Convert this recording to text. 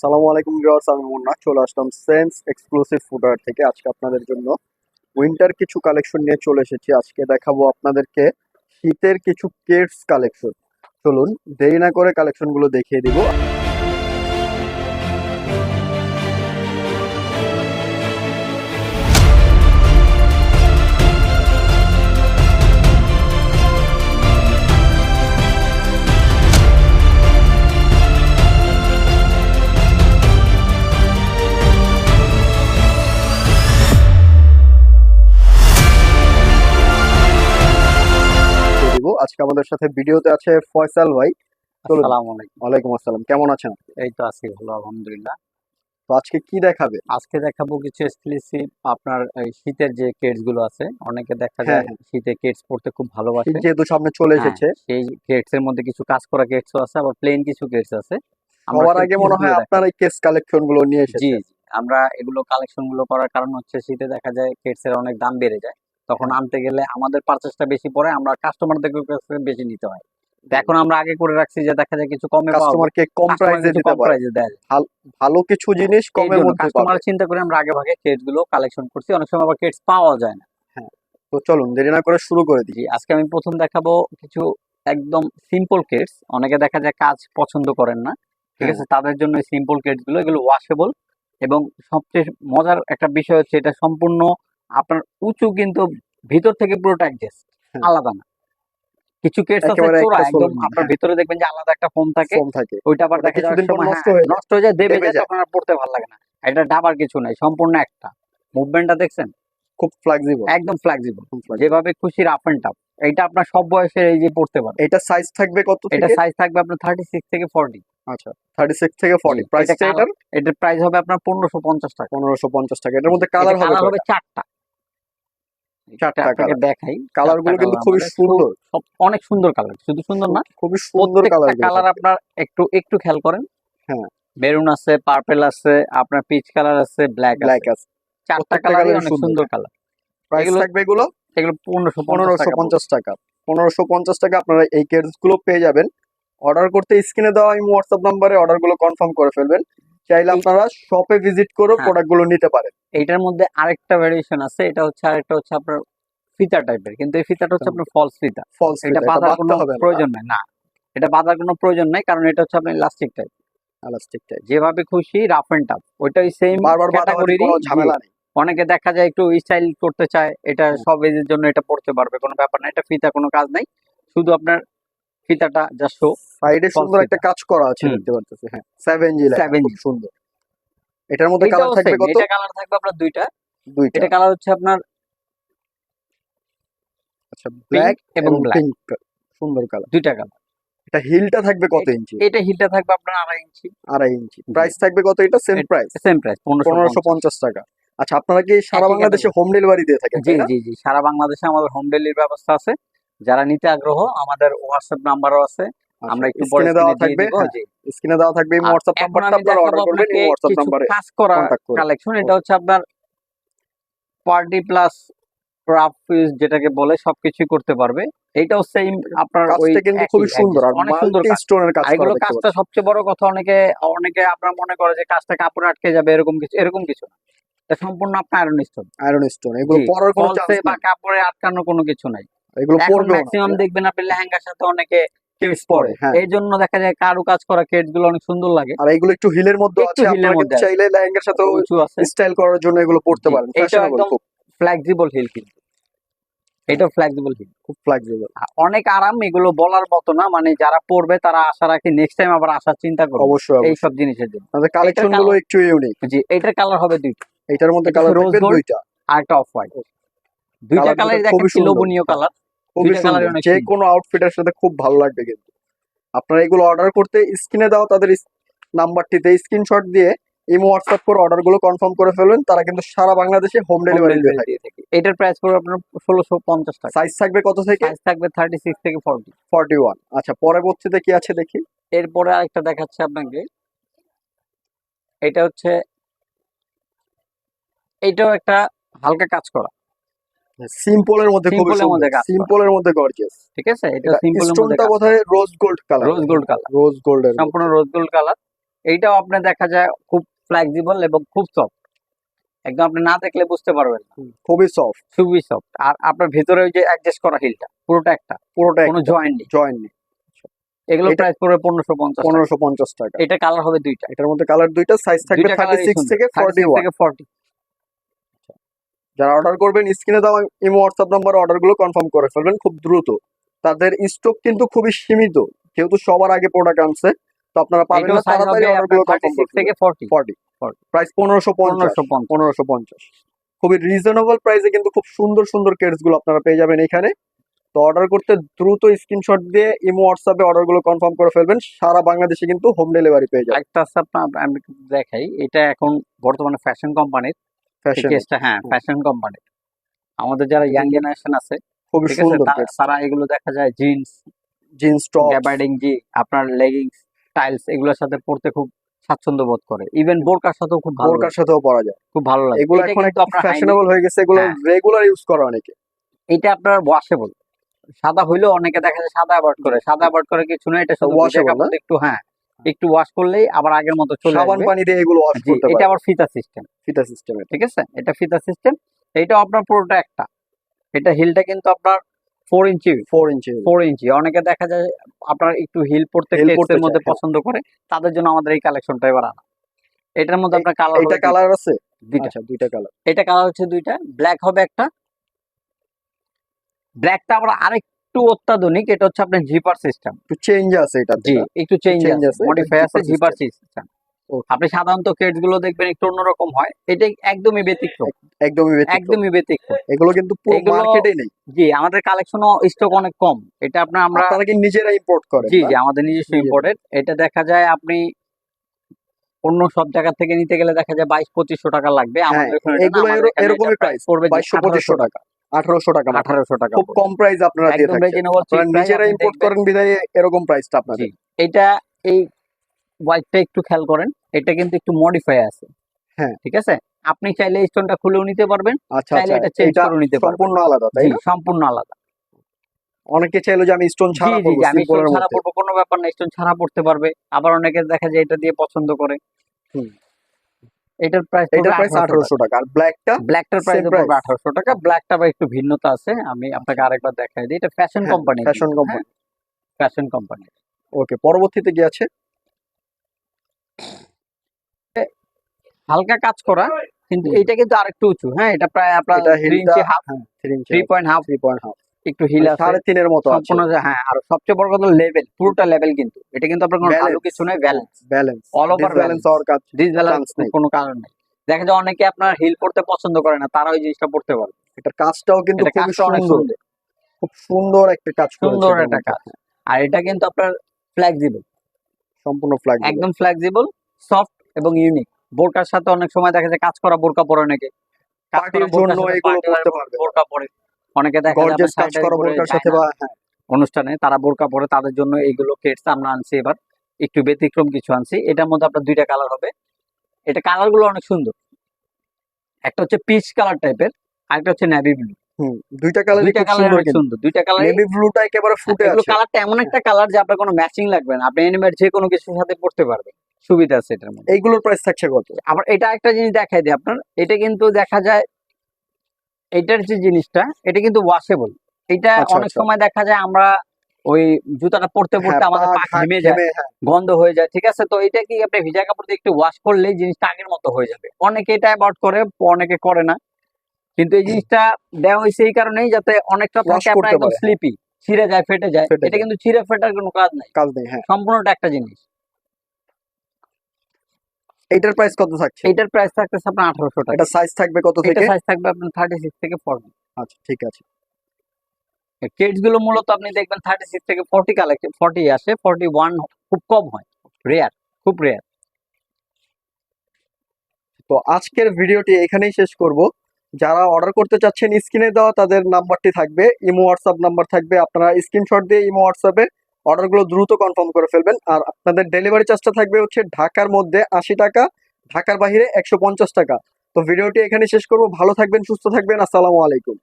সালামু আলাইকুম ভিউয়ার্স আমি মুন্না। চলে আসলাম সেন্স এক্সক্লুসিভ ফুডওয়্যার থেকে আজকে আপনাদের জন্য। উইন্টার কিছু কালেকশন নিয়ে চলে এসেছি। আজকে দেখাবো আপনাদেরকে শীতের কিছু কেটস কালেকশন চলুন, দেরি না করে কালেকশনগুলো দেখিয়ে দিব। আজকে আমাদের সাথে ভিডিওতে আছে ফয়সাল ভাই। চলুন। আসসালামু আলাইকুম। ওয়ালাইকুম আসসালাম। কেমন আছেন? এই তো আছি ভালো আলহামদুলিল্লাহ। তো আজকে কি দেখাবে? আজকে দেখাবো কিছু এক্সক্লুসিভ আপনার শীতের যে কেটসগুলো আছে অনেকে দেখা হ্যাঁ, যায় শীতে কেটস পড়তে খুব ভালোবাসে। যেহেতু সামনে চলে হ্যাঁ, এসেছে। সেই কেটস এর মধ্যে কিছু কাজ করা কেটসও আছে আবার প্লেন কিছু কেটস আছে। আমরা সবার আগে মনে হয় আপনার এই কেস কালেকশনগুলো নিয়ে জি আমরা এগুলো কালেকশনগুলো করার কারণ হচ্ছে শীতে দেখা যায় কেটস এর অনেক দাম বেড়ে যায়। তখন হ্যাঁ। আনতে গেলে আমাদের পারচেসটা বেশি পড়ে আমরা কাস্টমারদের কাছে বেশি নিতে হয়। এখন আমরা আগে করে রাখছি যে দেখা যায় কিছু কমে কাস্টমারকে কম প্রাইসে দিতে কম পারে। ভালো কিছু জিনিস কমের মধ্যে কাস্টমার চিন্তা করে আমরা আগে ভাগে কেটসগুলো কালেকশন করছি। অনেক সময় আবার কেটস পাওয়া যায় না। তো চলুন দেরি না করে শুরু করে দিই। আজকে আমি প্রথম দেখাবো কিছু একদম সিম্পল কেটস অনেকে দেখা যায় কাজ পছন্দ করেন না। ঠিক হ্যাঁ। আছে? তাদের জন্য সিম্পল কেটসগুলো এগুলো ওয়াশেবল এবং সবচেয়ে মজার একটা বিষয় হচ্ছে এটা সম্পূর্ণ আপনার উঁচু কিন্তু ভিতর থেকে পুরোটা অ্যাডজাস্ট। আলাদা না। কিছু কেটস আছে চোরা একদম আপনার। ভিতরে দেখবেন যে আলাদা একটা ফোম থাকে। ওইটা আবার দেখা কিছুদিন পর নষ্ট হ্যাঁ, হয়ে। নষ্ট হয়ে যায় দেবে যায়। তখন আর পড়তে ভালো লাগে না। এটা ডাবার কিছু নাই সম্পূর্ণ একটা। মুভমেন্টটা দেখছেন? খুব ফ্লেক্সিবল একদম ফ্লেক্সিবল যেভাবে খুশি রাফ এন্ড টাফ এটা আপনার সব বয়সের এই যে পড়তে পারে এটা সাইজ থাকবে কত এটা সাইজ থাকবে আপনার থার্টি সিক্স থেকে ফর্টি আচ্ছা 36 থেকে 40 প্রাইস এটা এটার? এটার প্রাইস হবে আপনার পনেরোশো পঞ্চাশ টাকা। 1550 টাকা। এটার মধ্যে কালার হবে কালার হবে? চারটা। আপনাকে colour। দেখাই। কালারগুলো কিন্তু খুবই সুন্দর। সব অনেক সুন্দর কালার শুধু সুন্দর না খুবই সুন্দর কালার কালার আপনার একটু একটু খেয়াল করেন। হ্যাঁ। মেরুন আছে পার্পেল আছে আপনার পিচ কালার আছে ব্ল্যাক ব্ল্যাক আছে। চারটা অনেক সুন্দর। সুন্দর কালার প্রাইস এগুলো থাকবে এগুলো? এগুলো পনেরোশো পনেরোশো পঞ্চাশ টাকা। পনেরোশো পঞ্চাশ টাকা আপনারা এই কেটসগুলো পেয়ে যাবেন। অর্ডার করতে স্ক্রিনে দেওয়া হোয়াটসঅ্যাপ নাম্বারে অর্ডারগুলো কনফার্ম করে ফেলবেন। চাইলে আপনারা শপে ভিজিট করে হ্যাঁ। প্রোডাক্টগুলো নিতে পারেন। এইটার মধ্যে আরেকটা ভ্যারিয়েশন আছে এটা হচ্ছে আরেকটা হচ্ছে আপনার ফিতা টাইপের কিন্তু এই ফিতাটা হচ্ছে আপনার ফলস ফিতা। ফলস এটা বাঁধার কোনো প্রয়োজন নাই না। এটা বাঁধার কোনো প্রয়োজন নাই কারণ এটা হচ্ছে আপনার ইলাস্টিক টাইপ ইলাস্টিক টাইপ যেভাবে খুশি রাফ এন্ড টাফ ওইটাই সেম বারবার বাঁধা ক্যাটাগরির ঝামেলা নেই। অনেকে দেখা যায় একটু স্টাইল করতে চায় এটা সব এজের জন্য এটা পড়তে পারবে কোনো ব্যাপার না এটা ফিতা কোনো কাজ নাই। শুধু আপনার ফিতাটা যা শো সাইডে সুন্দর একটা কাজ করা আছে দেখতে পাচ্ছেন হ্যাঁ সেভেন জি Seven খুব সুন্দর। এটার মধ্যে কালার থাকবে কত? এটা কালার থাকবে আপনার দুইটা। দুইটা। এটা কালার হচ্ছে আপনার আচ্ছা ব্ল্যাক এবং পিঙ্ক সুন্দর কালার দুইটা কালার এটা হিলটা থাকবে কত ইঞ্চি এটা হিলটা থাকবে আপনার আড়াই ইঞ্চি আড়াই ইঞ্চি প্রাইস থাকবে কত এটা? সেম প্রাইস সেম প্রাইস পনেরোশো পঞ্চাশ। টাকা। আচ্ছা আপনারা কি সারা বাংলাদেশে হোম ডেলিভারি দিয়ে থাকেন জি জি জি সারা বাংলাদেশে আমাদের হোম ডেলিভারি ব্যবস্থা আছে। যারা নিতে আগ্রহ আমাদের হোয়াটসঅ্যাপ নাম্বারও আছে। আমরা একটু পরে দেওয়া থাকবে স্ক্রিনে দেওয়া থাকবে এই হোয়াটসঅ্যাপ নাম্বারটা আপনারা অর্ডার করবেন এই হোয়াটসঅ্যাপ কিছু নাম্বারে কাজ করা কালেকশন এটা হচ্ছে আপনার পার্টি প্লাস ক্রাফট পিস যেটাকে বলে সবকিছুই করতে পারবে। এইটাও সেম আপনার ওই কিন্তু খুবই সুন্দর আর অনেক সুন্দর স্টোনের কাজ। এগুলো কাজটা সবচেয়ে বড় কথা অনেকে অনেকে আপনার মনে করে যে কাজটা কাপড়ে আটকে যাবে এরকম কিছু এরকম কিছু না। এটা সম্পূর্ণ আপনার আয়রন স্টোন আয়রন স্টোন এগুলো পরার কোনো চান্স বা কাপড়ে আটকানো কোনো কিছু নাই। এগুলো ম্যাক্সিমাম দেখবেন আপনি লেহেঙ্গার সাথে অনেকে কিডস পরে। হ্যাঁ। এই জন্য দেখা যায় কারু কাজ করা কেটগুলো অনেক সুন্দর লাগে। আর এগুলো একটু হিলের মধ্যে আছে আপনারা। চাইলে লেহেঙ্গার সাথে স্টাইল করার জন্য এগুলো পড়তে জি, পারেন। এটা একদম ফ্লেক্সিবল হিল কিন্তু। এটা ফ্লেক্সিবল হিল খুব ফ্লেক্সিবল অনেক আরাম এগুলো বলার মতো না মানে যারা পড়বে তারা আশা রাখি নেক্সট টাইম আবার আসার চিন্তা করবে। অবশ্যই এই সব জিনিসের জন্য। আমাদের কালেকশনগুলো একটু ইউনিক জি এটার কালার হবে দুইটা এটার মধ্যে কালার gold, দুইটা। আর একটা অফ হোয়াইট দুইটা কালার দেখেন লোভনীয় কালার খুবই সুন্দর। যে কোনো আউটফিটের সাথে খুব ভালো লাগবে কিন্তু। আপনারা এগুলো অর্ডার করতে স্ক্রিনে দাও তাদের নাম্বারটিতে স্ক্রিনশট দিয়ে ইমো হোয়াটসঅ্যাপ করে অর্ডারগুলো কনফার্ম করে ফেলবেন তারা কিন্তু সারা বাংলাদেশে হোম ডেলিভারি দিয়ে থাকে। এটার প্রাইস পড়বে আপনার ষোলোশো পঞ্চাশ টাকা। সাইজ থাকবে কত থেকে? সাইজ থাকবে থার্টি সিক্স থেকে ফর্টি ফর্টি ওয়ান আচ্ছা পরবর্তীতে কি আছে দেখি? এরপরে আরেকটা দেখাচ্ছে আপনাকে। এটা হচ্ছে এটাও একটা হালকা কাজ করা। সিম্পলের মধ্যে খুবই এর মধ্যে করা। সিম্পলের মধ্যে গর্জিয়াস ঠিক আছে? এটা সিম্পল স্টোনটা কোথায় rose gold colour rose gold colour rose গোল্ডের সম্পূর্ণ রোজ গোল্ড কালার এইটাও আপনি দেখা যায় খুব ফ্লেক্সিবল এবং খুব সফট একদম আপনি না দেখলে বুঝতে পারবেন খুবই সফট খুবই সফট আর আপনার ভিতরে ওই যে অ্যাডজাস্ট করা হিলটা পুরোটা একটা। পুরোটা কোনো জয়েন্ট নেই। জয়েন্ট নেই। এগুলো প্রাইস পড়বে পনেরোশো পঞ্চাশ পনেরোশো পঞ্চাশ টাকা। এটা কালার হবে দুইটা। এটার মধ্যে কালার দুইটা সাইজ থাকবে দুইটা থার্টি কালারই সিক্স সুন্দর। থেকে 36 ফর্টি থেকে 40 যারা অর্ডার করবেন স্ক্রিনে দেওয়া ইমো হোয়াটসঅ্যাপ নাম্বার অর্ডারগুলো কনফার্ম করে ফেলবেন খুব দ্রুত। তাদের স্টক কিন্তু খুবই সীমিত যেহেতু সবার আগে প্রোডাক্ট আনছে তো আপনারা পাবেন না তাড়াতাড়ি হবে অর্ডারগুলো থার্টি কনফার্ম সিক্স থেকে ফর্টি ফর্টি প্রাইস পনেরোশো পঞ্চাশ। পনেরোশো পঞ্চাশ। পনেরোশো পঞ্চাশ। খুবই রিজনেবল প্রাইসে কিন্তু খুব সুন্দর সুন্দর কেটসগুলো আপনারা পেয়ে যাবেন এখানে। তো অর্ডার করতে দ্রুত স্ক্রিনশট দিয়ে ইমো হোয়াটসঅ্যাপে অর্ডারগুলো কনফার্ম করে ফেলবেন সারা বাংলাদেশে কিন্তু হোম ডেলিভারি পেয়ে যাবেন। একটা আপনার আমি দেখাই এটা এখন বর্তমানে ফ্যাশন কোম্পানির কেসটা হ্যাঁ ফ্যাশন কোম্পানি আমাদের যারা ইয়াং জেনারেশন আছে খুবই সুন্দর তারা এগুলো দেখা যায় জিন্স জিন্স টপ গ্যাবার্ডিং জি আপনার লেগিংস টাইলস এগুলোর সাথে পড়তে খুব স্বাচ্ছন্দ্য বোধ করে। ইভেন বোরকার সাথেও খুব ভালো। বোরকার সাথেও পরা যায়। খুব ভালো লাগে। এগুলো এখন একটু ফ্যাশনেবল হয়ে গেছে এগুলো হ্যাঁ। রেগুলার ইউজ করে অনেকে। এটা আপনার ওয়াশেবল সাদা হইলেও অনেকে দেখা যায় সাদা অ্যাভয়েড করে। সাদা অ্যাভয়েড করে কিছু না এটা শুধু একটু হ্যাঁ। একটু ওয়াশ করলেই আবার আগের মতো চলে সাবান পানি দিয়ে এগুলো ওয়াশ করতে এটা পারে আবার ফিতা সিস্টেম ফিতা সিস্টেমে ঠিক আছে? এটা ফিতা সিস্টেম এইটা আপনার পুরোটা একটা। এটা হিলটা কিন্তু আপনার four inch four inch four inch অনেকে দেখা যায় আপনার একটু হিল পড়তে এর মধ্যে হ্যাঁ। পছন্দ করে তাদের জন্য আমাদের এই কালেকশনটা এবার আনা। এটার মধ্যে আপনার কালার এটা কালার আছে? দুইটা। আচ্ছা দুইটা কালার এটা কালার হচ্ছে দুইটা। ব্ল্যাক হবে একটা। ব্ল্যাকটা আবার আরেকটু অত্যাধুনিক এটা হচ্ছে আপনার জিপার সিস্টেম একটু চেঞ্জ আছে এটা জি একটু চেঞ্জ আছে, মডিফাই আছে জিপার সিস্টেম আপনি সাধারণত কেটসগুলো দেখবেন একটু অন্যরকম হয়। এটা একদমই ব্যতিক্রম। একদমই ব্যতিক্রম। একদমই ব্যতিক্রম। এগুলো কিন্তু পুরো মার্কেটে নেই। জি আমাদের কালেকশনও স্টক অনেক কম। এটা আপনার আমরা আপনারা কি নিজেরা ইম্পোর্ট করেন জি জি আমাদের নিজস্ব। ইম্পোর্টেড এটা দেখা যায় আপনি অন্য সব জায়গা থেকে নিতে গেলে দেখা যায় বাইশ পঁচিশশো টাকা লাগবে। আমাদের এরো- এরকমই প্রাইস পড়বে বাইশশো পঁচিশশো টাকা। আঠারোশো টাকা আঠারোশো টাকা খুব কম প্রাইস আপনারা দিয়ে থাকেন আপনারা নিজেরা ইম্পোর্ট করেন বিধায় এরকম প্রাইসটা আপনাদের। জি। এটা এই হোয়াইটটা একটু খেয়াল করেন এটা কিন্তু একটু মডিফাই আছে। হ্যাঁ। ঠিক আছে? আপনি চাইলে স্টোনটা খুলেও নিতে পারবেন আচ্ছা চাইলে আচ্ছা এটা চেঞ্জ করে নিতে পারবেন। সম্পূর্ণ আলাদা তাই না? সম্পূর্ণ আলাদা। অনেকে চাইলো যে আমি স্টোন ছাড়া পরবো আমি স্টোন ছাড়া পড়ব কোনো ব্যাপার না স্টোন ছাড়া পড়তে পারবে। আবার অনেকে দেখা যায় এটা দিয়ে পছন্দ করে। হুম। এটার প্রাইস এটার প্রাইস আঠারোশো টাকা। আর ব্ল্যাকটা ব্ল্যাকটার প্রাইস পড়বে টাকা। ব্ল্যাকটা বা একটু ভিন্নতা আছে। আমি আপনাকে আরেকবার দেখাই দিই। এটা fashion company fashion company fashion company okay পরবর্তীতে কি আছে? হালকা কাজ করা কিন্তু এটা কিন্তু আরেকটু উঁচু। হ্যাঁ এটা প্রায় আপনার থ্রি ইঞ্চি হাফ হ্যাঁ three point half three point half একটু হিল আছে। সাড়ে তিনের মতো আছে। সম্পূর্ণ হ্যাঁ আর সবচেয়ে বড় কথা লেভেল পুরোটা লেভেল কিন্তু। এটা কিন্তু আপনার কোনো. কিছু নয় balance balance All over balance হওয়ার কাজ ডিসব্যালেন্স। কোনো কারণ নেই। দেখা যায় অনেকে আপনার হিল পছন্দ করে না তারা ওই জিনিসটা পড়তে পারে। এটার কাজটাও কিন্তু অনেক সুন্দর। খুব সুন্দর একটা কাজ সুন্দর একটা কাজ। আর এটা কিন্তু আপনার ফ্লেক্সিবল সম্পূর্ণ ফ্ল্যাগ একদম ফ্লেক্সিবল সফট এবং ইউনিক বোরকার সাথে অনেক সময় দেখা যায় কাজ করা বোরকা পরে অনেকে। বোরকা পরে। অনেকে দেখা যায় কাজ করা বোরকার সাথে বা হ্যাঁ। অনুষ্ঠানে তারা বোরকা পরে তাদের জন্য এইগুলো কেটস আমরা আনছি এবার। একটু ব্যতিক্রম কিছু আনছি। এটার মধ্যে আপনার দুইটা কালার হবে। এটা কালারগুলো অনেক সুন্দর। একটা হচ্ছে পিচ কালার টাইপের আরেকটা হচ্ছে নেভি ব্লু দুইটা কালার দুইটা কালার সুন্দর অনেক সুন্দর। দুইটা কালার নেভি ব্লুটা একেবারে ফুটে আছে। কালারটা এমন একটা কালার যে আপনার কোনো ম্যাচিং লাগবে না। আপনি এনিমেট যে কোনো কিছুর সাথে পড়তে পারবেন সুবিধা আছে এটার মধ্যে। এইগুলোর প্রাইস থাকছে কত? আবার এটা একটা জিনিস দেখাই দিই আপনার। এটা কিন্তু দেখা যায় এটার যে জিনিসটা এটা কিন্তু ওয়াশেবল এটা আচ্ছা, অনেক আচ্ছা। সময় দেখা যায় আমরা ওই জুতাটা পড়তে পড়তে হ্যাঁ, আমাদের পা ঘেমে যায় হ্যাঁ, গন্ধ হয়ে যায় ঠিক আছে? তো এটা কি আপনি ভিজা কাপড় দিয়ে একটু ওয়াশ করলেই জিনিসটা আগের মতো হয়ে যাবে? অনেকে এটা অ্যাভয়েড করে অনেকে করে না। কিন্তু এই জিনিসটা দেওয়া হয়েছে এই কারণেই যাতে অনেকটা থাকে আপনার একদম স্লিপি ছিঁড়ে যায় ফেটে যায়। এটা কিন্তু ছিঁড়ে ফেটার কোনো কাজ নাই। কাজ নেই হ্যাঁ। সম্পূর্ণটা একটা জিনিস। এইটার প্রাইস কত থাকছে? এটার প্রাইস থাকতেছে আপনার আঠারোশো টাকা। এটা সাইজ থাকবে কত এটা থেকে? সাইজ থাকবে আপনার থার্টি সিক্স থেকে ফর্টি আচ্ছা ঠিক আছে। কেটসগুলো মূলত আপনি দেখবেন থার্টি সিক্স থেকে ফর্টি কালেকশন ফর্টি আসে ফর্টি ওয়ান খুব কম হয়। রেয়ার খুব রেয়ার তো আজকের ভিডিওটি এখানেই শেষ করব। যারা অর্ডার করতে চাচ্ছেন স্ক্রিনে দেওয়া তাদের নাম্বারটি থাকবে ইমো হোয়াটসঅ্যাপ নাম্বার থাকবে। আপনারা স্ক্রিনশট দিয়ে ইমো হোয়াটসঅ্যাপে অর্ডারগুলো দ্রুত কনফার্ম করে ফেলবেন। আর আপনাদের ডেলিভারি চার্জটা থাকবে হচ্ছে ঢাকার মধ্যে আশি টাকা, ঢাকার বাহিরে একশো পঞ্চাশ টাকা। তো ভিডিওটি এখানে শেষ করব। ভালো থাকবেন, সুস্থ থাকবেন। আসসালামু আলাইকুম।